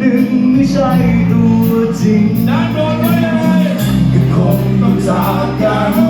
หนึ่งไม่ใช่ตัวจริงนั้นโดนไว้เลยก็คงต้องจากกัน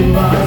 you.